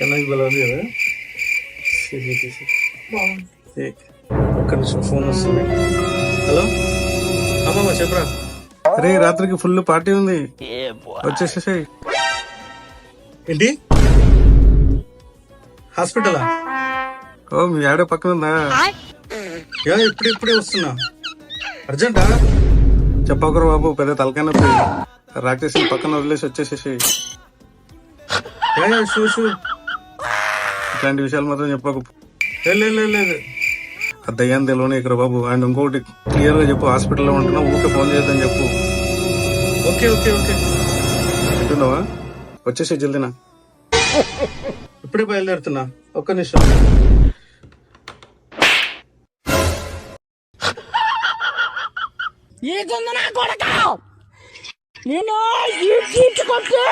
కన్నకి పిలవాలి కదా? సరే, సరే, ఒక్క నిమిషం ఫోన్ వస్తుంది. హలో? అమ్మమ్మ చెప్పరా? అరే రాత్రికి ఫుల్ పార్టీ ఉంది. వచ్చేసేసాయి. ఏంటి? హాస్పిటలా? ఓ మీ ఆడే పక్కన ఉందా? ఇప్పుడే ఇప్పుడే వస్తున్నా. అర్జెంటా? చెప్పకరు బాబు పెద్ద తలకాయ నొప్పి. రాకేష్ పక్కన వదిలేసి వచ్చేసేసి షూ షూ. ఇట్లాంటి విషయాలు మాత్రం చెప్పకు. లేదు, లేదు, లేదు, లేదు. ఆ దయ్యాన్ని తెలియని ఇక్కడ బాబు. అండ్ ఇంకొకటి క్లియర్గా చెప్పు హాస్పిటల్లో ఉంటున్నా ఊరికే ఫోన్ చేద్దని చెప్పు. Okay okay okay. వింటున్నావా వచ్చేసి జల్దినా. ఇప్పుడే బయలుదేరుతున్నా. ఒక్క నిమిషం. నీకుంది నా కొడక! నేను ఈ కొట్టి